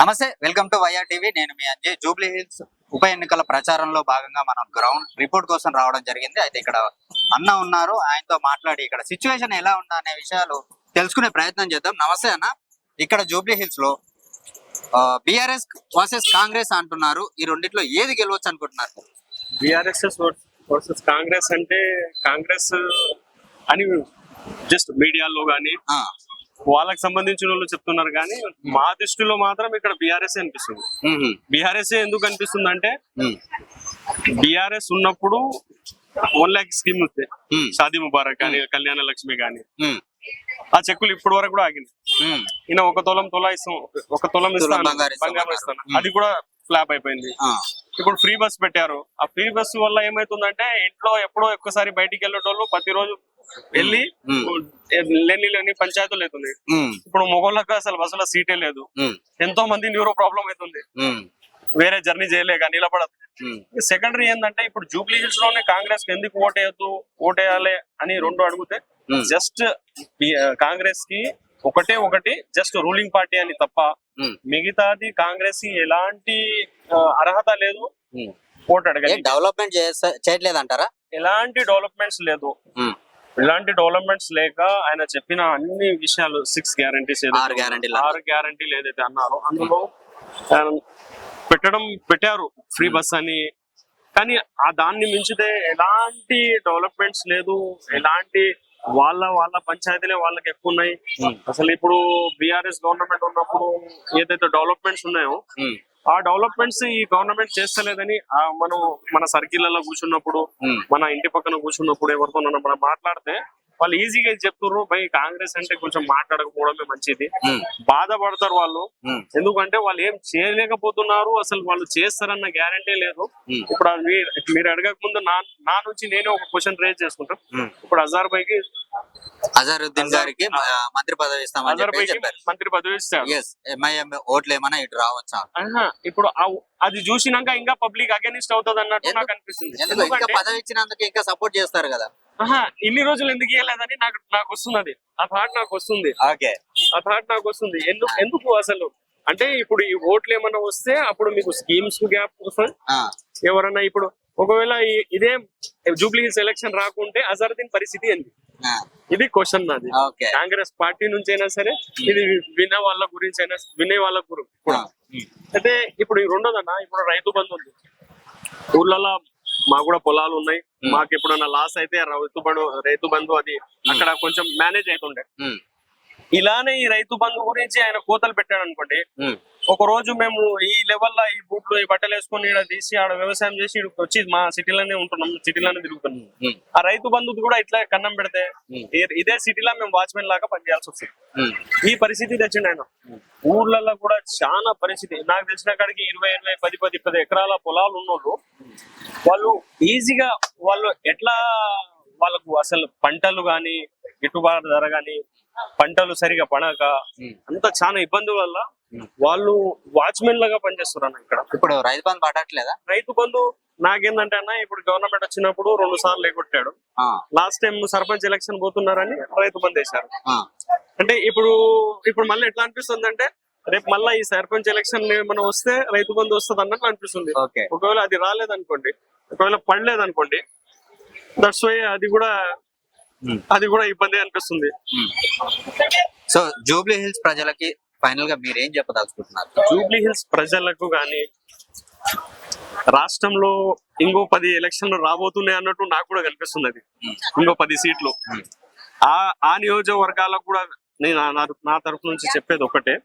నమస్తే welcome to YR TV. నేను మీ Anjay. Jubilee hills ఉప ఎన్నికల ప్రచారంలో భాగంగా మనం గ్రౌండ్ రిపోర్ట్ కోసం రావడం జరిగింది. అయితే ఇక్కడ అన్న ఉన్నారు. ఆయనతో మాట్లాడి ఇక్కడ సిచ్యువేషన్ ఎలా ఉందా అనే విషయాలు తెలుసుకునే ప్రయత్నం చేద్దాం. నమస్తే అన్న. ఇక్కడ జూబ్లీ హిల్స్లో బిఆర్ఎస్ వర్సెస్ కాంగ్రెస్ అంటున్నారు. ఈ రెండిట్లో ఏది గెలవచ్చు అనుకుంటున్నారు? బిఆర్ఎస్ఎస్ వర్సెస్ కాంగ్రెస్ అంటే కాంగ్రెస్ అని జస్ట్ మీడియాలో గానీ వాళ్ళకి సంబంధించిన వాళ్ళు చెప్తున్నారు కానీ మా దృష్టిలో మాత్రం ఇక్కడ బీఆర్ఎస్ అనిపిస్తుంది. బీఆర్ఎస్ ఎందుకు అనిపిస్తుంది అంటే బీఆర్ఎస్ ఉన్నప్పుడు వన్ ల్యాక్ స్కీమ్ వస్తాయి మ్మ్, షాదీ ముబారక్ కానీ కళ్యాణ లక్ష్మి కానీ. ఆ చెక్కులు ఇప్పటి వరకు కూడా ఆగింది. ఈయన ఒక తులం తులా ఇస్తాం ఒక తులం ఇస్తాను బంగారు ఇస్తాం బంగారం. ఇస్తాను. అది కూడా ఫ్లాప్ అయిపోయింది. ఇప్పుడు ఫ్రీ బస్ పెట్టారు. ఆ ఫ్రీ బస్ వల్ల ఏమైతుందంటే ఇంట్లో ఎప్పుడో ఒక్కసారి బయటికి వెళ్ళేటోళ్ళు ప్రతిరోజు వెళ్ళి. లేని లేని పంచాయతీలు అవుతుంది ఇప్పుడు మొగోళ్ళకి అసలు బస్సులో సీటే లేదు. ఎంతో మంది న్యూరో ప్రాబ్లం అవుతుంది. వేరే జర్నీ చేయలేక నిలబడదు. సెకండరీ ఏంటంటే ఇప్పుడు జూబ్లీ హిల్స్లోనే కాంగ్రెస్కి ఎందుకు ఓటేయద్దు ఓటేయాలి అని రెండు అడిగితే. జస్ట్ కాంగ్రెస్కి ఒకటే ఒకటి జస్ట్ రూలింగ్ పార్టీ అని తప్ప. మిగతాది కాంగ్రెస్ ఎలాంటి అర్హత లేదు. ఓటు ఏ అడగలి డెవలప్మెంట్ చేయట్లేదంటారా? ఎలాంటి డెవలప్మెంట్స్ లేదు. ఇలాంటి డెవలప్మెంట్స్ లేక ఆయన చెప్పిన అన్ని విషయాలు సిక్స్ గ్యారంటీస్ ఆరు guaranteeలు. ఆరు గ్యారంటీలు ఏదైతే అన్నారో అందులో పెట్టడం పెట్టారు. ఫ్రీ బస్ అని. కానీ ఆ దాన్ని మించితే ఎలాంటి డెవలప్మెంట్స్ లేదు. ఎలాంటి వాళ్ళ వాళ్ళ పంచాయతీలే వాళ్ళకి ఎక్కువ ఉన్నాయి. అసలు ఇప్పుడు బిఆర్ఎస్ గవర్నమెంట్ ఉన్నప్పుడు ఏదైతే డెవలప్మెంట్స్ ఉన్నాయో. ఆ డెవలప్మెంట్స్ ఈ గవర్నమెంట్ చేస్తలేదని ఆ మనం మన సర్కిల్లలో కూర్చున్నప్పుడు. మన ఇంటి పక్కన కూర్చున్నప్పుడు ఎవరితో మనం మాట్లాడితే వాళ్ళు ఈజీగా చెప్తున్నారు బై కాంగ్రెస్ అంటే కొంచెం మాట్లాడకపోవడమే మంచిది. బాధపడతారు వాళ్ళు. ఎందుకంటే వాళ్ళు ఏం చేయలేకపోతున్నారు అసలు వాళ్ళు చేస్తారన్న గ్యారంటీ లేదు. ఇప్పుడు మీరు అడగక ముందు నా నా నుంచి నేనే ఒక క్వశ్చన్ రేజ్ చేసుకుంటాను. ఇప్పుడు అజార్ బైకి అజరుద్దీన్ గారికి మంత్రి పదవి ఇస్తామని మంత్రి పదవి ఎంఐఎం ఓట్లు ఏమైనా ఇటు రావచ్చా ఇప్పుడు అది చూసినాక ఇంకా పబ్లిక్ అగేనిస్ట్ అవుతుంది అన్నట్టు? నాకు అనిపిస్తుంది పదవి ఇచ్చినందుకు ఇంకా సపోర్ట్ చేస్తారు కదా ఆహా, ఇన్ని రోజులు ఎందుకు ఇవ్వలేదని నాకు నాకు వస్తున్నది. ఆ థాట్ నాకు వస్తుంది. ఓకే. ఆ థాట్ నాకు వస్తుంది. ఎందుకు ఎందుకు అసలు? అంటే ఇప్పుడు ఈ ఓట్లు ఏమన్నా వస్తే అప్పుడు మీకు స్కీమ్స్ గ్యాప్ వస్తుంది? ఎవరన్నా ఇప్పుడు ఒకవేళ ఇదే జూబ్లీ హిల్స్ ఎలక్షన్ రాకుంటే అజరుద్దీన్ పరిస్థితి ఏంటి ఇది క్వశ్చన్ నాది. కాంగ్రెస్ పార్టీ నుంచి అయినా సరే ఇది వినే వాళ్ళ గురించి అయినా వినే వాళ్ళ గురించి కూడా. అయితే ఇప్పుడు రెండోదన్న ఇప్పుడు రైతు బంధు ఉంది. ఊర్లలో మాకు కూడా పొలాలు ఉన్నాయి. మాకు ఎప్పుడన్నా లాస్ అయితే రైతు బంధు రైతు బంధు అది అక్కడ కొంచెం మేనేజ్ అవుతుండే ఇలానే ఈ రైతు బంధు గురించి ఆయన కోతలు పెట్టాడు అనుకోండి ఒక రోజు మేము ఈ లెవెల్లో ఈ బూట్లు ఈ బట్టలు వేసుకొని ఇక్కడ తీసి ఆడ వ్యవసాయం చేసి వచ్చి మా సిటీలోనే ఉంటున్నాం సిటీలోనే తిరుగుతున్నాం. ఆ రైతు బంధు కూడా ఇట్లా కన్నం పెడితే ఇదే సిటీలో మేము వాచ్మెన్ లాగా పనిచేయాల్సి వస్తుంది. ఈ పరిస్థితి తెచ్చిండు ఆయన. ఊర్లలో కూడా చాలా పరిస్థితి. నాకు తెలిసిన కాడికి ఇరవై ఇరవై పది పది పది ఎకరాల పొలాలు ఉన్నోళ్ళు వాళ్ళు ఈజీగా వాళ్ళు ఎట్లా వాళ్ళకు అసలు పంటలు గాని గిట్టుబాటు ధర గాని పంటలు సరిగా పడక అంత చాలా ఇబ్బంది వల్ల వాళ్ళు వాచ్మెన్ లాగా పనిచేస్తున్నారు ఇక్కడ. ఇప్పుడు రైతు బంధు పడట్లేదా రైతు బంధు నాకేందంటే అన్న ఇప్పుడు గవర్నమెంట్ వచ్చినప్పుడు రెండు సార్లు ఎగొట్టాడు లాస్ట్ టైం సర్పంచ్ ఎలక్షన్ పోతున్నారని రైతు బంధు వేశారు. అంటే ఇప్పుడు ఇప్పుడు మళ్ళీ ఎట్లా అనిపిస్తుంది అంటే రేపు మళ్ళీ ఈ సర్పంచ్ ఎలక్షన్ మనం వస్తే రైతు బంధు వస్తుంది అన్నట్లు అనిపిస్తుంది. ఒకవేళ అది రాలేదనుకోండి ఒకవేళ పడలేదనుకోండి దట్స్ వై అది కూడా అది కూడా ఇబ్బంది అనిపిస్తుంది. సో జూబ్లీ హిల్స్ ప్రజలకి ఫైనల్గా మీరు ఏం చెప్పదలుచుకుంటున్నారు? జూబ్లీ హిల్స్ ప్రజలకు గాని రాష్ట్రంలో ఇంకో పది ఎలక్షన్లు రాబోతున్నాయి అన్నట్టు నాకు కూడా కనిపిస్తుంది అది. ఉమ్, ఇంకో పది సీట్లు. ఉమ్, ఆ ఆ నియోజకవర్గాలకు కూడా నేను నా- తరఫు నుంచి చెప్పేది ఒకటే.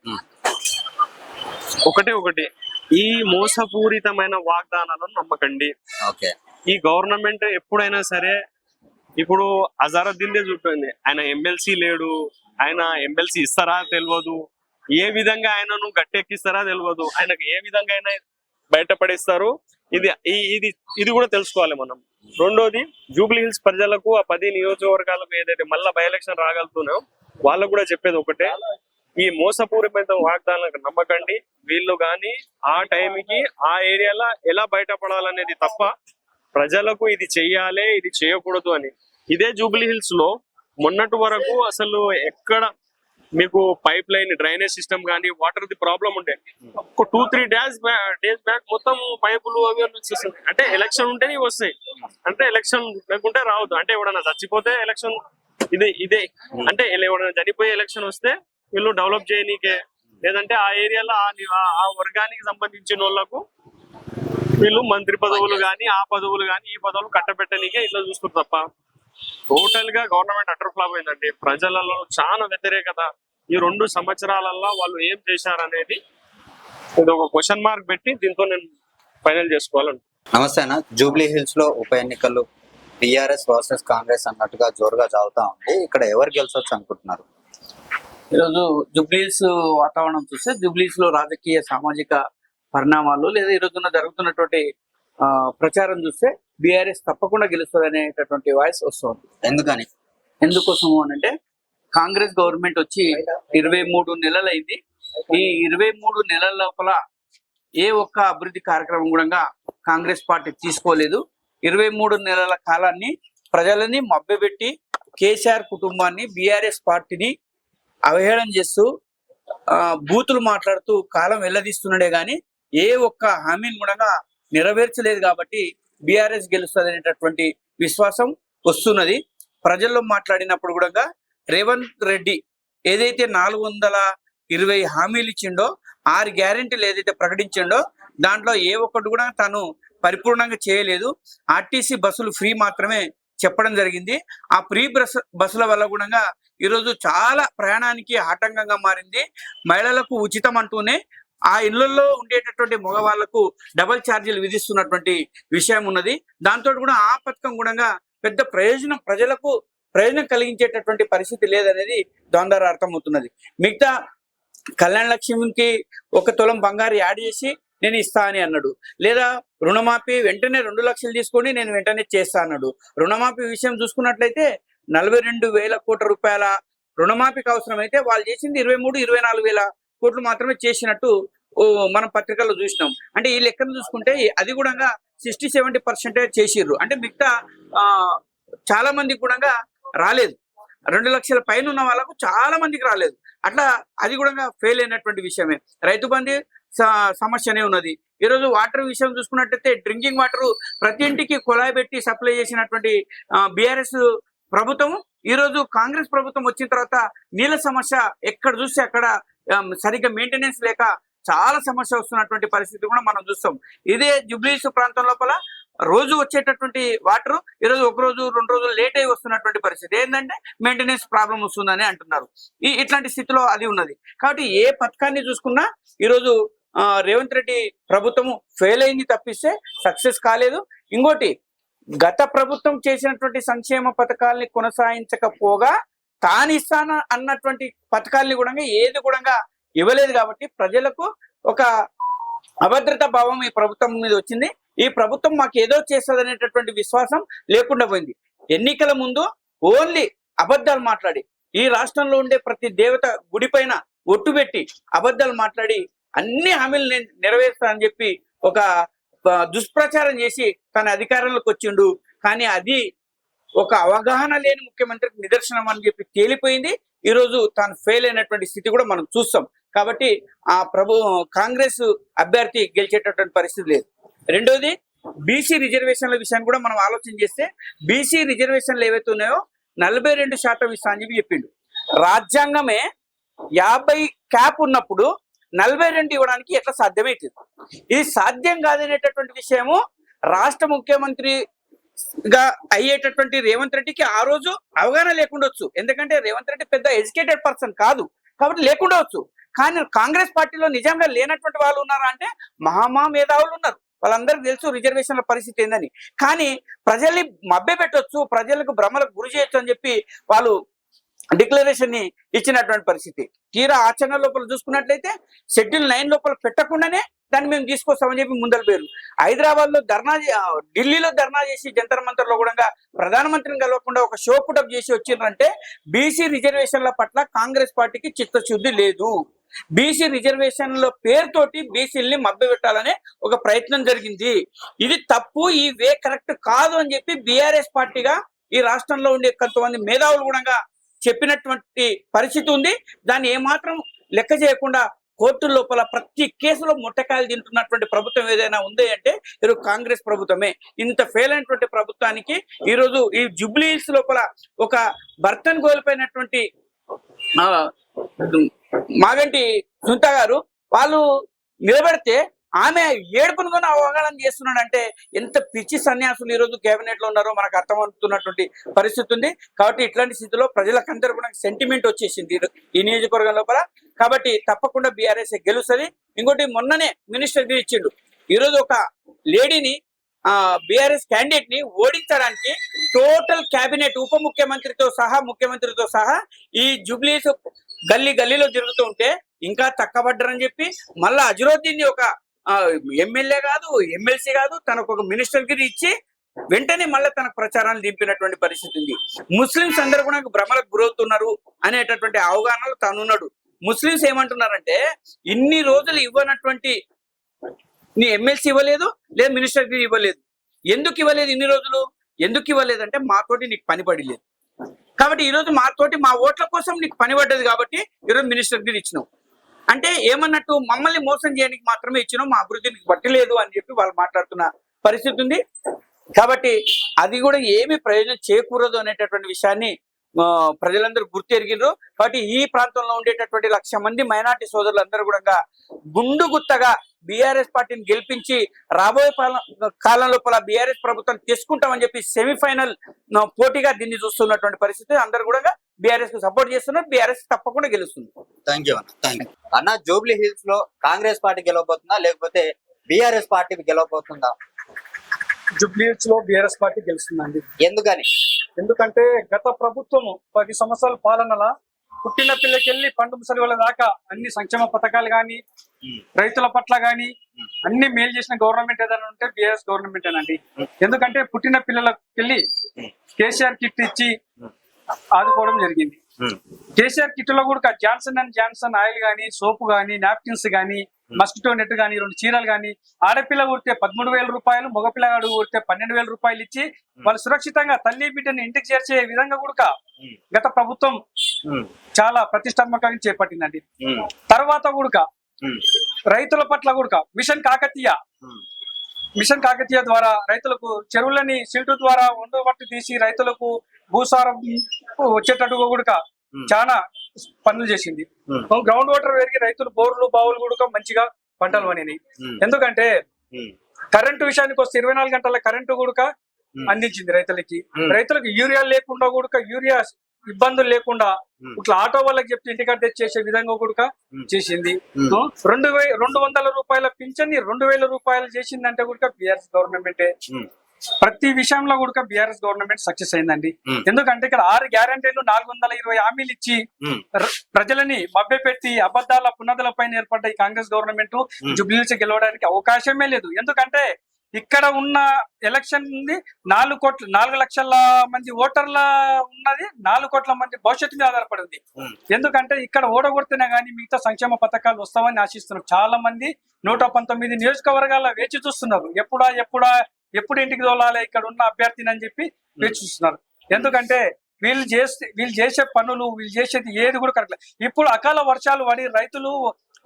ఒకటే ఒకటి. ఈ మోసపూరితమైన వాగ్దానాలను నమ్మకండి. ఈ గవర్నమెంట్ ఎప్పుడైనా సరే ఇప్పుడు అజారుద్దీన్దే చూపింది. ఆయన ఎమ్మెల్సీ లేడు. ఆయన ఎమ్మెల్సీ ఇస్తారా తెలియదు ఏ విధంగా ఆయనను గట్టెక్కిస్తారా తెలియదు ఆయనకు ఏ విధంగా అయినా బయటపడేస్తారు ఇది ఇది ఇది కూడా తెలుసుకోవాలి మనం. రెండోది జూబ్లీ హిల్స్ ప్రజలకు ఆ పది నియోజకవర్గాలకు ఏదైతే మళ్ళా బై ఎలక్షన్ రాగలుగుతున్నాయో వాళ్ళకు కూడా చెప్పేది ఒకటే. ఈ మోసపూరిత వాగ్దానాలకు నమ్మకండి. వీళ్ళు గాని ఆ టైంకి ఆ ఏరియాలో ఎలా బయటపడాలనేది తప్ప ప్రజలకు ఇది చెయ్యాలి ఇది చేయకూడదు అని. ఇదే జూబ్లీ హిల్స్లో మొన్నటి వరకు అసలు ఎక్కడ మీకు పైప్ లైన్ డ్రైనేజ్ సిస్టమ్ కానీ వాటర్ ది ప్రాబ్లం ఉండే. ఒక two three days days back మొత్తం పైపులు అవి అవి అంటే ఎలక్షన్ ఉంటేనే వస్తాయి. అంటే ఎలక్షన్ లేకుంటే రావద్దు. అంటే ఎవడన్నా చచ్చిపోతే ఎలక్షన్ ఇది ఇదే. అంటే ఎవడన్నా చనిపోయే ఎలక్షన్ వస్తే వీళ్ళు డెవలప్ చేయనీకే. లేదంటే ఆ ఏరియాలో ఆ ఆ- వర్గానికి సంబంధించిన వాళ్ళకు వీళ్ళు మంత్రి పదవులు కానీ ఆ పదవులు కానీ ఈ పదవులు కట్టబెట్టనీకే ఇట్లా చూసుకుంటారు తప్ప. టోటల్గా గవర్నమెంట్ అటర్ ఫ్లాప్ అయిందండి. ప్రజలలో చాలా వ్యతిరేకత. ఈ రెండు సంవత్సరాలలో వాళ్ళు ఏం చేశారనేది ఇది ఒక క్వశ్చన్ మార్క్ పెట్టి దీంతో నేను ఫైనల్ చేసుకోవాలను నమస్తే అన్న. జూబ్లీ హిల్స్లో ఉప ఎన్నికలు టిఆర్ఎస్ వర్సెస్ కాంగ్రెస్ అన్నట్టుగా జోరుగా సాగుతా ఉంది. ఇక్కడ ఎవరు గెలిచొచ్చు అనుకుంటున్నారు? ఈరోజు జుబ్లీస్ వాతావరణం చూస్తే జుబ్లీస్లో రాజకీయ సామాజిక పరిణామాలు లేదా ఈ రోజున జరుగుతున్నటువంటి ప్రచారం చూస్తే బీఆర్ఎస్ తప్పకుండా గెలుస్తుంది అనేటటువంటి వాయిస్ వస్తుంది. ఎందుకని? ఎందుకోసము అని అంటే కాంగ్రెస్ గవర్నమెంట్ వచ్చి ఇరవై మూడు నెలలైంది. ఈ ఇరవై మూడు నెలల లోపల ఏ ఒక్క అభివృద్ధి కార్యక్రమం కూడా కాంగ్రెస్ పార్టీ తీసుకోలేదు. ఇరవై మూడు నెలల కాలాన్ని ప్రజలని మభ్యపెట్టి కేసీఆర్ కుటుంబాన్ని బీఆర్ఎస్ పార్టీని అవహేళన చేస్తూ ఆ, బూతులు మాట్లాడుతూ కాలం వెళ్ళదీస్తున్నాడే గాని ఏ ఒక్క హామీని కూడా నెరవేర్చలేదు కాబట్టి బీఆర్ఎస్ గెలుస్తుంది అనేటటువంటి విశ్వాసం వస్తున్నది. ప్రజల్లో మాట్లాడినప్పుడు కూడా రేవంత్ రెడ్డి ఏదైతే నాలుగు వందల ఇరవై హామీలు ఇచ్చిండో ఆరు గ్యారంటీలు ఏదైతే ప్రకటించిండో దాంట్లో ఏ ఒక్కటి కూడా తాను పరిపూర్ణంగా చేయలేదు. ఆర్టీసీ బస్సులు ఫ్రీ మాత్రమే చెప్పడం జరిగింది. ఆ ఫ్రీ బస్ బస్సుల వల్ల కూడా ఈరోజు చాలా ప్రయాణానికి ఆటంకంగా మారింది. మహిళలకు ఉచితం అంటూనే ఆ ఇళ్ళలో ఉండేటటువంటి మగవాళ్ళకు డబల్ ఛార్జీలు విధిస్తున్నటువంటి విషయం ఉన్నది. దాంతో కూడా ఆ పథకం కూడా పెద్ద ప్రయోజనం ప్రజలకు ప్రయోజనం కలిగించేటటువంటి పరిస్థితి లేదనేది దాని ద్వారా అర్థమవుతున్నది. మిగతా కళ్యాణ లక్ష్మికి ఒక తులం బంగారు యాడ్ చేసి నేను ఇస్తా అని అన్నాడు. లేదా రుణమాఫీ వెంటనే రెండు లక్షలు తీసుకొని నేను వెంటనే చేస్తా అన్నాడు. రుణమాఫీ విషయం చూసుకున్నట్లయితే నలభై రెండు వేల కోట్ల రూపాయల రుణమాఫీకి అవసరమైతే వాళ్ళు చేసింది ఇరవై మూడు ఇరవై నాలుగు వేల కోట్లు మాత్రమే చేసినట్టు మనం పత్రికల్లో చూసినాం. అంటే ఈ లెక్కను చూసుకుంటే అది కూడా సిక్స్టీ సెవెంటీ పర్సెంటేజ్ చేసిర్రు. అంటే మిగతా చాలా మందికి కూడా రాలేదు. రెండు లక్షల పైన ఉన్న వాళ్ళకు చాలా మందికి రాలేదు. అట్లా అది కూడా ఫెయిల్ అయినటువంటి విషయమే. రైతు బంధు సమస్యనే ఉన్నది. ఈరోజు వాటర్ విషయం చూసుకున్నట్టయితే డ్రింకింగ్ వాటర్ ప్రతి ఇంటికి కుళాయి పెట్టి సప్లై చేసినటువంటి బీఆర్ఎస్ ప్రభుత్వం ఈ రోజు కాంగ్రెస్ ప్రభుత్వం వచ్చిన తర్వాత నీళ్ళ సమస్య ఎక్కడ చూస్తే అక్కడ సరిగ్గా మెయింటెనెన్స్ లేక చాలా సమస్య వస్తున్నటువంటి పరిస్థితి కూడా మనం చూస్తాం. ఇదే జుబ్లీస్ ప్రాంతం లోపల రోజు వచ్చేటటువంటి వాటర్ ఈరోజు ఒక రోజు రెండు రోజులు లేట్ అయి వస్తున్నటువంటి పరిస్థితి. ఏంటంటే మెయింటెనెన్స్ ప్రాబ్లం వస్తుందని అంటున్నారు. ఈ ఇట్లాంటి స్థితిలో అది ఉన్నది. కాబట్టి ఏ పథకాన్ని చూసుకున్నా ఈరోజు ఆ, రేవంత్ రెడ్డి ప్రభుత్వము ఫెయిల్ అయింది తప్పిస్తే సక్సెస్ కాలేదు. ఇంకోటి గత ప్రభుత్వం చేసినటువంటి సంక్షేమ పథకాల్ని కొనసాగించకపోగా తాను ఇస్తాను అన్నటువంటి పథకాల్ని కూడా ఏది కూడా ఇవ్వలేదు కాబట్టి ప్రజలకు ఒక అభద్రత భావం ఈ ప్రభుత్వం మీద వచ్చింది. ఈ ప్రభుత్వం మాకు ఏదో చేస్తుంది అనేటటువంటి విశ్వాసం లేకుండా పోయింది. ఎన్నికల ముందు ఓన్లీ అబద్ధాలు మాట్లాడి ఈ రాష్ట్రంలో ఉండే ప్రతి దేవత గుడి పైన ఒట్టు పెట్టి అబద్ధాలు మాట్లాడి అన్ని హామీలు నేను నెరవేరుస్తానని చెప్పి ఒక దుష్ప్రచారం చేసి తన అధికారంలోకి వచ్చిండు. కానీ అది ఒక అవగాహన లేని ముఖ్యమంత్రికి నిదర్శనం అని చెప్పి తేలిపోయింది. ఈ రోజు తాను ఫెయిల్ అయినటువంటి స్థితి కూడా మనం చూస్తాం. కాబట్టి ఆ ప్రభు కాంగ్రెస్ అభ్యర్థి గెలిచేటటువంటి పరిస్థితి లేదు. రెండోది బీసీ రిజర్వేషన్ల విషయాన్ని కూడా మనం ఆలోచన చేస్తే బీసీ రిజర్వేషన్లు ఏవైతే ఉన్నాయో నలభై రెండు శాతం ఇస్తా అని చెప్పి చెప్పిండు. రాజ్యాంగమే యాభై క్యాప్ ఉన్నప్పుడు నలభై రెండు ఇవ్వడానికి ఎట్లా సాధ్యమవుతుంది ఇది సాధ్యం కాదనేటటువంటి విషయము రాష్ట్ర ముఖ్యమంత్రి గా అయ్యేటటువంటి రేవంత్ రెడ్డికి ఆ రోజు అవగాహన లేకుండొచ్చు. ఎందుకంటే రేవంత్ రెడ్డి పెద్ద ఎడ్యుకేటెడ్ పర్సన్ కాదు. కాబట్టి లేకుండవచ్చు కానీ కాంగ్రెస్ పార్టీలో నిజంగా లేనటువంటి వాళ్ళు ఉన్నారా అంటే మహామా మేధావులు ఉన్నారు. వాళ్ళందరికీ తెలుసు రిజర్వేషన్ల పరిస్థితి ఏందని. కానీ ప్రజల్ని మభ్య పెట్టొచ్చు ప్రజలకు భ్రమలకు గురి చేయొచ్చు అని చెప్పి వాళ్ళు డిక్లరేషన్ని ఇచ్చినటువంటి పరిస్థితి. తీరా ఆచరణ లోపల చూసుకున్నట్లయితే షెడ్యూల్ నైన్ లోపల పెట్టకుండానే దాన్ని మేము తీసుకొస్తామని చెప్పి ముందల పేరు. హైదరాబాద్లో ధర్నా ఢిల్లీలో ధర్నా చేసి జంతర్ మంతర్లో కూడా ప్రధానమంత్రిని కలవకుండా ఒక షో పుటప్ చేసి వచ్చిండ్రంటే బీసీ రిజర్వేషన్ల పట్ల కాంగ్రెస్ పార్టీకి చిత్తశుద్ధి లేదు. బీసీ రిజర్వేషన్ల పేరుతోటి బీసీలని మభ్య పెట్టాలనే ఒక ప్రయత్నం జరిగింది. ఇది తప్పు ఈ వే కరెక్ట్ కాదు అని చెప్పి బీఆర్ఎస్ పార్టీగా ఈ రాష్ట్రంలో ఉండే కొంతమంది మేధావులు కూడా చెప్పినటువంటి పరిస్థితి ఉంది. దాన్ని ఏమాత్రం లెక్క చేయకుండా కోర్టు లోపల ప్రతి కేసులో ముట్టకాయలు తింటున్నటువంటి ప్రభుత్వం ఏదైనా ఉంది అంటే ఈరోజు కాంగ్రెస్ ప్రభుత్వమే. ఇంత ఫెయిల్ అయినటువంటి ప్రభుత్వానికి ఈరోజు ఈ జుబ్లీస్ లోపల ఒక భర్తను కోల్పోయినటువంటి ఆ, మాగంటి సుంత గారు వాళ్ళు నిలబెడితే ఆమె ఏడుపును అవగాహన చేస్తున్నాడంటే ఎంత పిచ్చి సన్యాసులు ఈ రోజు కేబినెట్లో ఉన్నారో మనకు అర్థమవుతున్నటువంటి పరిస్థితి ఉంది. కాబట్టి ఇట్లాంటి స్థితిలో ప్రజలకందరూ కూడా సెంటిమెంట్ వచ్చేసింది ఈ- నియోజకవర్గం లోపల. కాబట్టి తప్పకుండా బీఆర్ఎస్ గెలుస్తుంది. ఇంకోటి మొన్ననే మినిస్టర్ ఇచ్చిండు. ఈరోజు ఒక లేడీని ఆ బీఆర్ఎస్ క్యాండిడేట్ని ఓడించడానికి టోటల్ కేబినెట్ ఉప ముఖ్యమంత్రితో సహా ముఖ్యమంత్రితో సహా ఈ జుబ్లీస్ గల్లీ గల్లీలో జరుగుతూ ఉంటే ఇంకా తక్కబడ్డరని చెప్పి మళ్ళా అజరుద్దీన్ ఒక ఎమ్మెల్యే కాదు ఎమ్మెల్సీ కాదు తనకు ఒక మినిస్టర్ గిరి ఇచ్చి వెంటనే మళ్ళీ తన ప్రచారాన్ని దింపినటువంటి పరిస్థితి ఉంది. ముస్లింస్ అందరూ కూడా భ్రమలకు గురవుతున్నారు అనేటటువంటి అవగాహనలు తనున్నాడు ముస్లింస్ ఏమంటున్నారంటే ఇన్ని రోజులు ఇవ్వనటువంటి నీ ఎమ్మెల్సీ ఇవ్వలేదు లేదు మినిస్టర్ గిరి ఇవ్వలేదు. ఎందుకు ఇవ్వలేదు ఇన్ని రోజులు? ఎందుకు ఇవ్వలేదంటే మాతోటి నీకు పని పడలేదు. కాబట్టి ఈ రోజు మాతోటి మా ఓట్ల కోసం నీకు పని పడ్డది కాబట్టి ఈరోజు మినిస్టర్ గిరి ఇచ్చినావు. అంటే ఏమన్నట్టు మమ్మల్ని మోసం చేయడానికి మాత్రమే ఇచ్చినాం మా అభివృద్ధికి పట్టలేదు అని చెప్పి వాళ్ళు మాట్లాడుతున్న పరిస్థితి ఉంది. కాబట్టి అది కూడా ఏమి ప్రయోజనం చేకూరదు అనేటటువంటి విషయాన్ని ప్రజలందరూ గుర్తెరిగినారు. కాబట్టి ఈ ప్రాంతంలో ఉండేటటువంటి లక్ష మంది మైనార్టీ సోదరులందరూ కూడా గుండు గుత్తగా బీఆర్ఎస్ పార్టీని గెలిపించి రాబోయే కాలం లోపల బీఆర్ఎస్ ప్రభుత్వం తీసుకుంటామని చెప్పి సెమీఫైనల్ పోటీగా దీన్ని చూస్తున్నటువంటి పరిస్థితి. అందరూ కూడా బీఆర్ఎస్కు సపోర్ట్ చేస్తున్నారు బీఆర్ఎస్ తప్పకుండా గెలుస్తుంది. థ్యాంక్ యూ అన్న థ్యాంక్ యూ అన్న జూబ్లీ హిల్స్లో కాంగ్రెస్ పార్టీ గెలవబోతుందా లేకపోతే బీఆర్ఎస్ పార్టీ గెలవబోతుందా? జుబ్లీస్లో బీఆర్ఎస్ పార్టీ గెలుస్తుందండి. ఎందుకని? ఎందుకంటే గత ప్రభుత్వము పది సంవత్సరాల పాలనల పుట్టిన పిల్లకెళ్ళి పండు ముసలివల దాకా అన్ని సంక్షేమ పథకాలు గాని రైతుల పట్ల గాని అన్ని మేలు చేసిన గవర్నమెంట్ ఏదైనా ఉంటే బీఆర్ఎస్ గవర్నమెంట్ అనండి ఎందుకంటే పుట్టిన పిల్లలకెళ్ళి కేసీఆర్ కిట్ ఇచ్చి ఆదుకోవడం జరిగింది. కేసీఆర్ కిట్లో కూడా జాన్సన్ అండ్ జాన్సన్ ఆయిల్ గానీ సోపు గానీ నాప్కిన్స్ గానీ మస్కిటో నెట్ గానీ రెండు చీరలు గానీ ఆడపిల్ల ఊరితే పదమూడు వేల రూపాయలు మగపిల్లగాడు ఊరితే పన్నెండు వేల రూపాయలు ఇచ్చి వాళ్ళు సురక్షితంగా తల్లి బిడ్డని ఇంటికి చేర్చే విధంగా కూడా గత ప్రభుత్వం చాలా ప్రతిష్టాత్మకంగా చేపట్టిందండి. తర్వాత కూడా రైతుల పట్ల కూడా మిషన్ కాకతీయ మిషన్ కాకతీయ ద్వారా రైతులకు చెరువులని సిల్టు ద్వారా ఉండబట్టి తీసి రైతులకు భూసారం వచ్చేటట్టుగా కూడా చాలా పనులు చేసింది. గ్రౌండ్ వాటర్ పెరిగి రైతులు బోర్లు బావులు కూడా మంచిగా పంటలు పండినాయి ఎందుకంటే కరెంటు విషయానికి వస్తే ఇరవై నాలుగు గంటల కరెంటు కూడా అందించింది రైతులకి. రైతులకు యూరియా లేకుండా కూడా యూరియా ఇబ్బందులు లేకుండా ఇట్లా ఆటో వాళ్ళకి చెప్తే ఇంటికాడ తెచ్చేసే విధంగా కూడా చేసింది. రెండు రెండు వందల రూపాయల పింఛన్ని రెండు వేల రూపాయలు చేసిందంటే కూడా బీఆర్ఎస్ గవర్నమెంటే. ప్రతి విషయంలో కూడా బీఆర్ఎస్ గవర్నమెంట్ సక్సెస్ అయిందండి. ఎందుకంటే ఇక్కడ ఆరు గ్యారంటీలు నాలుగు వందల ఇరవై హామీలు ఇచ్చి ప్రజలని మభ్యపెట్టి అబద్ధాల పునాదుల పైన ఏర్పడ్డ ఈ కాంగ్రెస్ గవర్నమెంట్ జుబ్లీస్ గెలవడానికి అవకాశమే లేదు. ఎందుకంటే ఇక్కడ ఉన్న ఎలక్షన్ ఉంది. నాలుగు కోట్ల నాలుగు లక్షల మంది ఓటర్ల ఉన్నది. నాలుగు కోట్ల మంది భవిష్యత్తు మీద ఆధారపడింది ఎందుకంటే ఇక్కడ ఓడగొడితేనే గానీ మిగతా సంక్షేమ పథకాలు వస్తామని ఆశిస్తున్నారు చాలా మంది నూట పంతొమ్మిది నియోజకవర్గాల వేచి చూస్తున్నారు. ఎప్పుడా ఎప్పుడా ఎప్పుడు ఇంటికి తోలాలి ఇక్కడ ఉన్న అభ్యర్థిని అని చెప్పి వేచి చూస్తున్నారు. ఎందుకంటే వీళ్ళు చేస్తే వీళ్ళు చేసే పనులు వీళ్ళు చేసేది ఏది కూడా కరెక్ట్ ఇప్పుడు అకాల వర్షాలు పడి రైతులు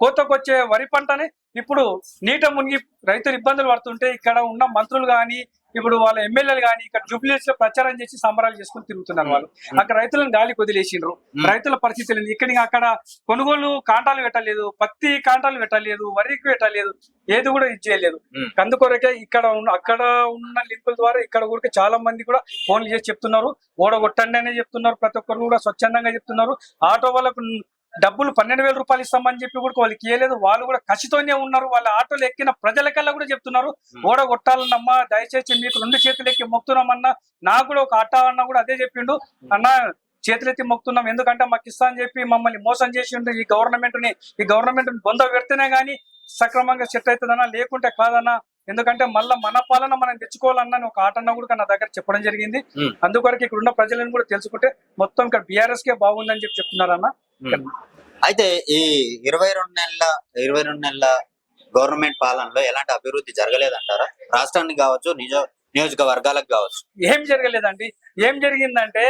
కోతకొచ్చే వరి పంటని ఇప్పుడు నీట మునిగి రైతులు ఇబ్బందులు పడుతుంటే ఇక్కడ ఉన్న మంత్రులు గాని ఇప్పుడు వాళ్ళ ఎమ్మెల్యేలు గాని ఇక్కడ జూబ్లీస్లో ప్రచారం చేసి సంబరాలు చేసుకుని తిరుగుతున్నారు వాళ్ళు. అక్కడ రైతులను గాలి వదిలేసిండ్రు రైతుల పరిస్థితి లేదు ఇక్కడ అక్కడ కొనుగోలు కాంటాలు పెట్టలేదు పత్తి కాంటాలు పెట్టలేదు వరికి పెట్టలేదు ఏది కూడా ఇది చేయలేదు. అందుకొరకే ఇక్కడ ఉన్న అక్కడ ఉన్న లింకుల ద్వారా ఇక్కడ కూడా చాలా మంది కూడా ఫోన్లు చేసి చెప్తున్నారు. ఓడగొట్టండి అనే చెప్తున్నారు. ప్రతి ఒక్కరు కూడా స్వచ్ఛందంగా చెప్తున్నారు. ఆటో వాళ్ళకు డబ్బులు పన్నెండు వేల రూపాయలు ఇస్తామని చెప్పి కూడా వాళ్ళకి ఇవ్వలేదు వాళ్ళు కూడా కసితోనే ఉన్నారు. వాళ్ళ ఆటోలు ఎక్కిన ప్రజలకల్లా కూడా చెప్తున్నారు. ఓడగొట్టాలన్నమ్మా దయచేసి మీకు రెండు చేతులు ఎక్కి మొక్కుతున్నామన్నా నాకు కూడా ఒక ఆటో అన్న కూడా అదే చెప్పిండు. అన్న చేతులెత్తి మొక్కుతున్నాం. ఎందుకంటే మాకు ఇస్తా అని చెప్పి మమ్మల్ని మోసం చేసిండు. ఈ గవర్నమెంట్ని ఈ గవర్నమెంట్ బొంద పెడితేనే గానీ సక్రమంగా సెట్ అవుతుందన్నా లేకుంటే కాదన్నా ఎందుకంటే మళ్ళా మన పాలన మనం తెచ్చుకోవాలన్న ఒక ఆటన్న కూడా నా దగ్గర చెప్పడం జరిగింది. మ్మ్. అందుకొరకు ఇక్కడ ఉన్న ప్రజలను కూడా తెలుసుకుంటే మొత్తం ఇక్కడ బీఆర్ఎస్ కే బాగుందని చెప్పి చెప్తున్నారన్న అయితే ఈ ఇరవై రెండు నెలల ఇరవై రెండు నెలల గవర్నమెంట్ పాలనలో ఎలాంటి అభివృద్ధి జరగలేదంటారా? రాష్ట్రానికి కావచ్చు నిజ నియోజకవర్గాలకు కావచ్చు. ఏం జరగలేదండి. ఏం జరిగిందంటే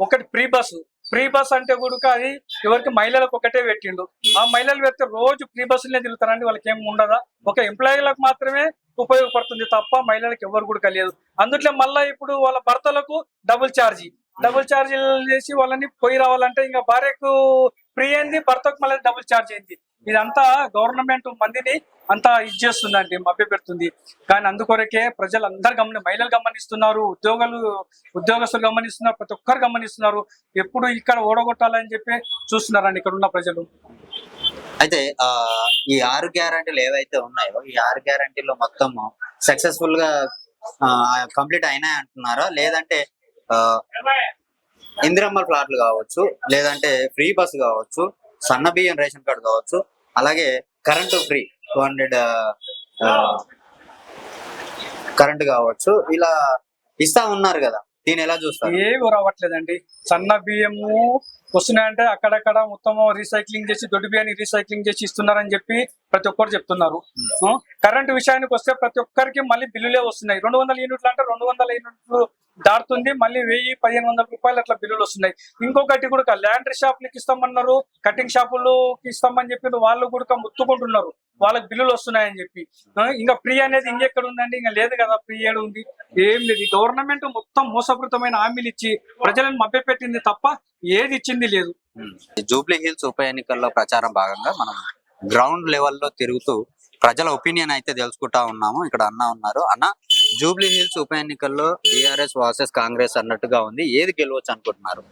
ఒకటి ఫ్రీ బస్సు. ఫ్రీ బస్ అంటే కూడా అది ఎవరికి మహిళలకు ఒకటే పెట్టిండు. ఆ మహిళలు పెడితే రోజు ఫ్రీ బస్సులనే తిరుగుతారండి. వాళ్ళకి ఏం ఉండదా? ఒక ఎంప్లాయీలకు మాత్రమే ఉపయోగపడుతుంది తప్ప మహిళలకు ఎవరు కూడా కలియదు. అందుట్లో మళ్ళా ఇప్పుడు వాళ్ళ భర్తలకు డబుల్ ఛార్జీ డబుల్ ఛార్జీలు చేసి వాళ్ళని పోయి రావాలంటే ఇంకా భార్యకు ఫ్రీ అయింది భర్తకు మళ్ళీ డబుల్ ఛార్జ్ అయింది. ఇదంతా గవర్నమెంట్ మందిని అంతా ఇది చేస్తుందండి మభ్య పెడుతుంది కానీ అందుకొరకే ప్రజలు అందరు గమని మహిళలు గమనిస్తున్నారు ఉద్యోగాలు ఉద్యోగస్తులు గమనిస్తున్నారు ప్రతి ఒక్కరు గమనిస్తున్నారు. ఎప్పుడు ఇక్కడ ఓడగొట్టాలని చెప్పి చూస్తున్నారండి ఇక్కడ ఉన్న ప్రజలు. అయితే ఆ ఈ ఆరు గ్యారంటీలు ఏవైతే ఉన్నాయో ఈ ఆరు గ్యారంటీలో మొత్తం సక్సెస్ఫుల్గా కంప్లీట్ అయినాయి అంటున్నారా? లేదంటే ఆ, ఇందిరమ్మ ప్లాట్లు కావచ్చు లేదంటే ఫ్రీ బస్ కావచ్చు సన్న బియ్యం రేషన్ కార్డు కావచ్చు అలాగే current free two hundred current కావచ్చు ఇలా ఇస్తా ఉన్నారు కదా. దీని ఎలా చూస్తారు? ఏవి రావట్లేదండి. సన్న బియ్యము వస్తున్నాయంటే అక్కడక్కడ మొత్తం రీసైక్లింగ్ చేసి దొడ్డు బియ్యాన్ని రీసైక్లింగ్ చేసి ఇస్తున్నారని చెప్పి ప్రతి ఒక్కరు చెప్తున్నారు. కరెంట్ విషయానికి వస్తే ప్రతి ఒక్కరికి మళ్ళీ బిల్లులే వస్తున్నాయి. రెండు వందల యూనిట్లు అంటే రెండు వందల యూనిట్లు దాటుతుంది మళ్ళీ వెయ్యి పదిహేను వందల రూపాయలు అట్లా బిల్లులు వస్తున్నాయి. ఇంకొకటి కూడా ల్యాండరీ షాపులకి ఇస్తామన్నారు కటింగ్ షాపులకి ఇస్తామని చెప్పి వాళ్ళు కూడా ముత్తుకుంటున్నారు. వాళ్ళకి బిల్లులు వస్తున్నాయని చెప్పి. ఆ, ఇంకా ఫ్రీ అనేది ఇంకెక్కడ ఉందండి? ఇంకా లేదు కదా ఫ్రీ ఏడు ఉంది. ఏం లేదు. గవర్నమెంట్ మొత్తం మోసపూరితమైన హామీలు ఇచ్చి ప్రజలను మభ్యపెట్టింది తప్ప ఏది ఇచ్చింది లేదు. జూబ్లీ హిల్స్ ఉప ఎన్నికల్లో ప్రచారం భాగంగా మనం గ్రౌండ్ లెవెల్లో తిరుగుతూ ప్రజల ఒపీనియన్ అయితే తెలుసుకుంటా ఉన్నాము. ఇక్కడ అన్న ఉన్నారు. అన్న జూబ్లీ హిల్స్ ఉప ఎన్నికల్లో బీఆర్ఎస్ వర్సెస్ కాంగ్రెస్ అన్నట్టుగా ఉంది. ఏది గెలవచ్చు అనుకుంటున్నారు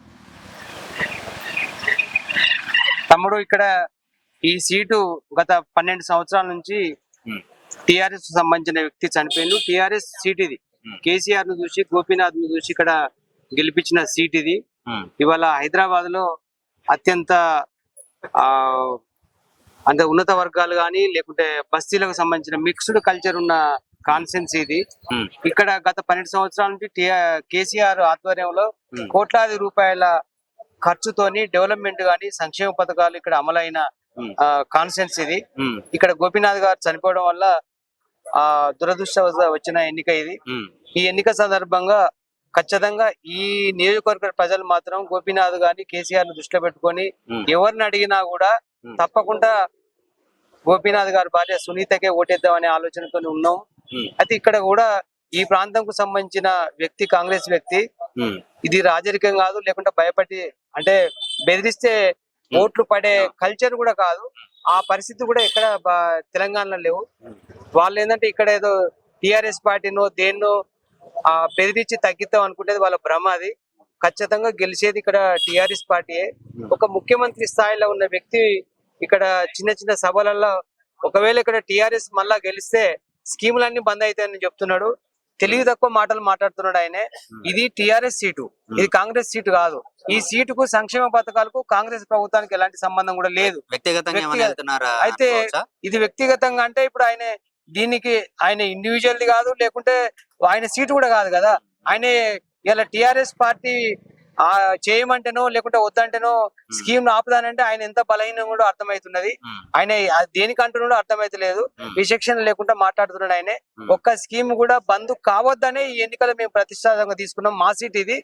తమ్ముడు ఇక్కడ ఈ సీటు గత పన్నెండు సంవత్సరాల నుంచి. టిఆర్ఎస్ సంబంధించిన వ్యక్తి చనిపోయిండు. టిఆర్ఎస్ సీట్ ఇది. కేసీఆర్ను చూసి గోపీనాథ్ను చూసి ఇక్కడ గెలిపించిన సీట్ ఇది. ఇవాళ హైదరాబాద్లో అత్యంత ఆ అంటే ఉన్నత వర్గాలు కానీ లేకుంటే బస్తీలకు సంబంధించిన మిక్స్డ్ కల్చర్ ఉన్న కాన్సెన్స్ ఇది. ఇక్కడ గత పన్నెండు సంవత్సరాల నుంచి కేసీఆర్ ఆధ్వర్యంలో. కోట్లాది రూపాయల ఖర్చుతోని డెవలప్మెంట్ గాని సంక్షేమ పథకాలు ఇక్కడ అమలైన. కాన్సెన్స్ ఇది ఇక్కడ గోపీనాథ్ గారు చనిపోవడం వల్ల ఆ దురదృష్ట వచ్చిన ఎన్నిక ఇది ఈ ఎన్నిక సందర్భంగా ఖచ్చితంగా ఈ నియోజకవర్గ ప్రజలు మాత్రం గోపీనాథ్ గాని కేసీఆర్ను దృష్టిలో పెట్టుకొని. ఎవరిని అడిగినా కూడా. తప్పకుండా గోపీనాథ్ గారి భార్య సునీతకే ఓటేద్దామనే ఆలోచనతో ఉన్నాం. అయితే ఇక్కడ కూడా ఈ ప్రాంతంకు సంబంధించిన వ్యక్తి కాంగ్రెస్ వ్యక్తి ఇది రాజరికం కాదు లేకుంటే భయపడి అంటే బెదిరిస్తే ఓట్లు పడే కల్చర్ కూడా కాదు. ఆ పరిస్థితి కూడా ఎక్కడ బా- తెలంగాణలో లేవు. వాళ్ళు ఏంటంటే ఇక్కడ ఏదో టిఆర్ఎస్ పార్టీనో దేన్నో ఆ బెదిరించి తగ్గిద్దాం అనుకుంటేది వాళ్ళ భ్రమ అది. ఖచ్చితంగా గెలిచేది ఇక్కడ టిఆర్ఎస్ పార్టీయే. ఒక ముఖ్యమంత్రి స్థాయిలో ఉన్న వ్యక్తి ఇక్కడ చిన్న చిన్న సభలలో ఒకవేళ ఇక్కడ టిఆర్ఎస్ మళ్ళా గెలిస్తే స్కీములన్నీ బంద్ అవుతాయని చెప్తున్నాడు. తెలివి తక్కువ మాటలు మాట్లాడుతున్నాడు ఆయనే. ఇది టిఆర్ఎస్ సీటు. ఇది కాంగ్రెస్ సీటు కాదు. ఈ సీటుకు సంక్షేమ పథకాలకు కాంగ్రెస్ ప్రభుత్వానికి ఎలాంటి సంబంధం కూడా లేదు. వ్యక్తిగతంగా అయితే? ఇది వ్యక్తిగతంగా అంటే ఇప్పుడు ఆయన దీనికి ఆయన ఇండివిజువల్ కాదు లేకుంటే ఆయన సీటు కూడా కాదు కదా. ఆయన ఇలా టిఆర్ఎస్ పార్టీ ఆ చేయమంటేనో లేకుంటే వద్దంటేనో స్కీమ్ ఆపుదానంటే ఆయన ఎంత బలహీనం కూడా అర్థమవుతున్నది. ఆయన అది దేనికి అంటున్నాడో అర్థమైతలేదు. విచక్షణ లేకుండా మాట్లాడుతున్నాడు ఆయనే. ఒక్క స్కీమ్ కూడా బంద్ కావద్దనే ఈ ఎన్నికలు మేము ప్రతిష్టాత్మకంగా తీసుకున్నాం మా సీట్ ఇది.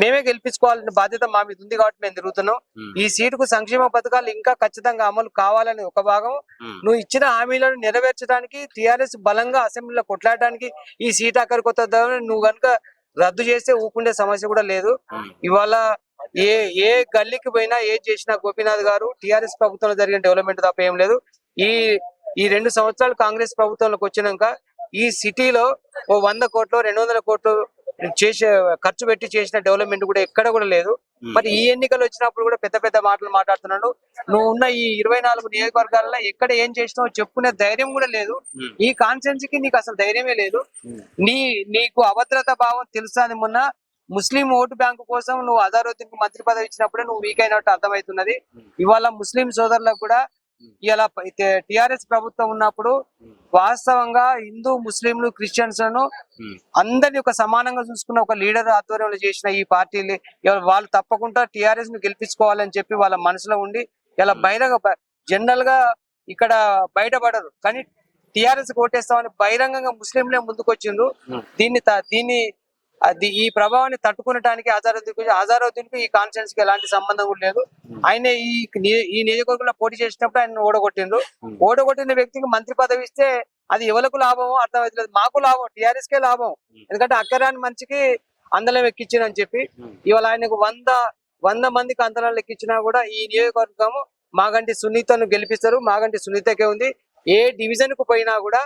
మేమే గెలిపించుకోవాలని బాధ్యత మా మీద ఉంది కాబట్టి మేము తిరుగుతున్నాం. ఈ సీటుకు సంక్షేమ పథకాలు ఇంకా ఖచ్చితంగా అమలు కావాలని ఒక భాగం. నువ్వు ఇచ్చిన హామీలను నెరవేర్చడానికి టిఆర్ఎస్ బలంగా అసెంబ్లీలో కొట్లాడడానికి ఈ సీట్ అక్కడికి వస్తుందని నువ్వు కనుక రద్దు చేస్తే ఊకుండే సమస్య కూడా లేదు. ఇవాళ ఏ ఏ గల్లీకి పోయినా ఏ చేసినా గోపీనాథ్ గారు టిఆర్ఎస్ ప్రభుత్వంలో జరిగిన డెవలప్మెంట్ తప్ప ఏం లేదు ఈ ఈ రెండు సంవత్సరాలు కాంగ్రెస్ ప్రభుత్వంలోకి వచ్చినాక ఈ సిటీలో ఓ వంద కోట్లు రెండు వందల కోట్లు చేసే ఖర్చు పెట్టి చేసిన డెవలప్మెంట్ కూడా ఎక్కడ కూడా లేదు. మరి ఈ ఎన్నికలు వచ్చినప్పుడు కూడా పెద్ద పెద్ద మాటలు మాట్లాడుతున్నాడు. నువ్వు ఉన్న ఈ ఇరవై నాలుగు నియోజకవర్గాలలో ఎక్కడ ఏం చేసినావు చెప్పుకునే ధైర్యం కూడా లేదు. ఈ కాన్ఫరెన్స్కి నీకు అసలు ధైర్యమే లేదు. నీ నీకు అభద్రత భావం తెలుసాది మొన్న ముస్లిం ఓటు బ్యాంకు కోసం నువ్వు అజారుద్దీన్ మంత్రి పదవి ఇచ్చినప్పుడే నువ్వు వీక్ అయినట్టు అర్థమవుతున్నది. ఇవాళ ముస్లిం సోదరులకు కూడా ఇలా టిఆర్ఎస్ ప్రభుత్వం ఉన్నప్పుడు వాస్తవంగా హిందూ ముస్లింలు క్రిస్టియన్స్లను. అందరిని ఒక సమానంగా చూసుకున్న ఒక లీడర్ ఆధ్వర్యంలో చేసిన ఈ పార్టీలు వాళ్ళు తప్పకుండా టిఆర్ఎస్ను గెలిపించుకోవాలని చెప్పి వాళ్ళ మనసులో ఉండి ఇలా బహిరంగ జనరల్గా ఇక్కడ బయటపడరు కానీ టిఆర్ఎస్ ఓటేస్తామని బహిరంగంగా ముస్లింలే ముందుకు వచ్చిండ్రు. దీన్ని దీన్ని అది ఈ ప్రభావాన్ని తట్టుకునడానికి అజారుద్దీన్ అజారుద్దీన్కు ఈ కాన్ఫరెన్స్కి ఎలాంటి సంబంధం కూడా లేదు. ఆయన ఈ ఈ నియోజకవర్గంలో పోటీ చేసినప్పుడు ఆయన ఓడగొట్టిండ్రు ఓడగొట్టిన వ్యక్తికి మంత్రి పదవి ఇస్తే అది ఎవరికి లాభమో అర్థమవుతలేదు. మాకు లాభం టిఆర్ఎస్ కే లాభం ఎందుకంటే అక్కరాని మనిషికి అందలం ఎక్కించినని చెప్పి ఇవాళ ఆయనకు వంద వంద మందికి అందలం ఎక్కించినా కూడా ఈ నియోజకవర్గం మాగంటి సునీతను గెలిపిస్తారు. మాగంటి సునీతకే ఉంది. ఏ డివిజన్కు పోయినా కూడా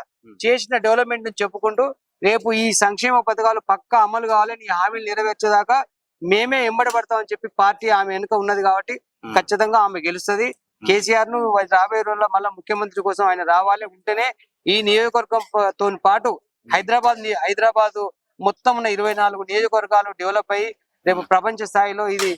చేసిన డెవలప్మెంట్ను చెప్పుకుంటూ రేపు ఈ సంక్షేమ పథకాలు పక్కా అమలు కావాలని ఈ హామీలు నెరవేర్చేదాకా మేమే ఎంబడబడతామని చెప్పి పార్టీ ఆమె వెనుక ఉన్నది కాబట్టి. ఖచ్చితంగా ఆమె గెలుస్తది. కేసీఆర్ను రాబోయే రోజుల్లో మళ్ళీ ముఖ్యమంత్రి కోసం ఆయన రావాలి ఉంటేనే ఈ నియోజకవర్గం ప- తోని పాటు హైదరాబాద్ ని- హైదరాబాద్ మొత్తం ఉన్న ఇరవై నాలుగు నియోజకవర్గాలు డెవలప్ అయ్యి రేపు ప్రపంచ స్థాయిలో ఇది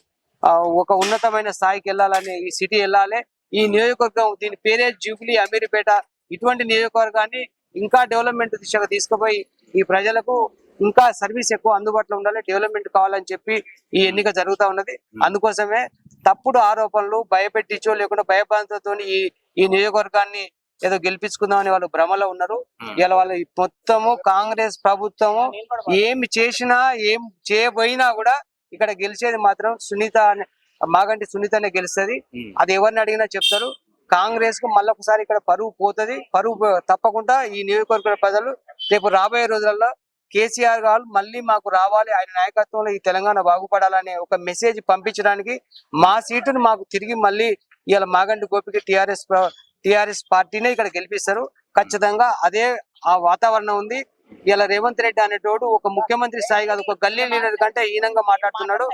ఒక ఉన్నతమైన స్థాయికి వెళ్ళాలని ఈ సిటీ వెళ్ళాలి. ఈ నియోజకవర్గం దీని పేరే జూబ్లీ అమీర్పేట. ఇటువంటి నియోజకవర్గాన్ని ఇంకా డెవలప్మెంట్ దిశగా తీసుకుపోయి ఈ ప్రజలకు ఇంకా సర్వీస్ ఎక్కువ అందుబాటులో ఉండాలి డెవలప్మెంట్ కావాలని చెప్పి ఈ ఎన్నిక జరుగుతా ఉన్నది. అందుకోసమే తప్పుడు ఆరోపణలు భయపెట్టించో లేకుండా భయభ్రాంతులతో ఈ ఈ నియోజకవర్గాన్ని ఏదో గెలిపించుకుందామని వాళ్ళు భ్రమలో ఉన్నారు. ఇలా వాళ్ళు మొత్తము కాంగ్రెస్ ప్రభుత్వము ఏమి చేసినా ఏం చేయబోయినా కూడా ఇక్కడ గెలిచేది మాత్రం సునీత అనే- మాగంటి సునీతనే గెలుస్తది. అది ఎవరిని అడిగినా చెప్తారు. కాంగ్రెస్కు మళ్ళొకసారి ఇక్కడ పరువు పోతది. పరువు తప్పకుండా ఈ నియోజకవర్గ ప్రజలు రేపు రాబోయే రోజులలో కేసీఆర్ గారు మళ్ళీ మాకు రావాలి. ఆయన నాయకత్వంలో ఈ తెలంగాణ బాగుపడాలనే ఒక మెసేజ్ పంపించడానికి మా సీటును మాకు తిరిగి మళ్ళీ ఇవాళ మాగంటి గోపికి టిఆర్ఎస్ టిఆర్ఎస్ పార్టీనే ఇక్కడ గెలిపిస్తారు. ఖచ్చితంగా అదే ఆ వాతావరణం ఉంది. ఇలా రేవంత్ రెడ్డి అనేటోడు ఒక ముఖ్యమంత్రి స్థాయి కాదు ఒక గల్లీ లీడర్ కంటే హీనంగా మాట్లాడుతున్నాడు.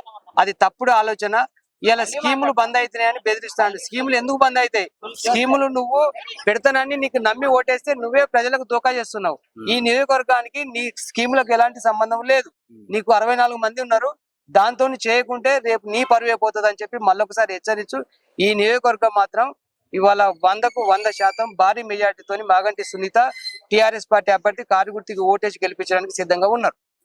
అది తప్పుడు ఆలోచన. ఇలా స్కీములు బంద్ అవుతున్నాయని బెదిరిస్తాడు. స్కీములు ఎందుకు బంద్ అవుతాయి స్కీములు నువ్వు పెడతానని నీకు నమ్మి ఓటేస్తే నువ్వే ప్రజలకు దోకా చేస్తున్నావు. ఈ నియోజకవర్గానికి నీ స్కీములకు ఎలాంటి సంబంధం లేదు. నీకు అరవై నాలుగు మంది ఉన్నారు. దాంతో చేయకుంటే రేపు నీ పరువే పోతుంది అని చెప్పి మళ్ళొకసారి హెచ్చరించు. ఈ నియోజకవర్గం మాత్రం ఇవాళ వందకు వంద శాతం భారీ మెజార్టీతోని మాగంటి సునీత టిఆర్ఎస్ పార్టీ అభ్యర్థి కారు గుర్తికి ఓటేసి గెలిపించడానికి సిద్ధంగా ఉన్నారు.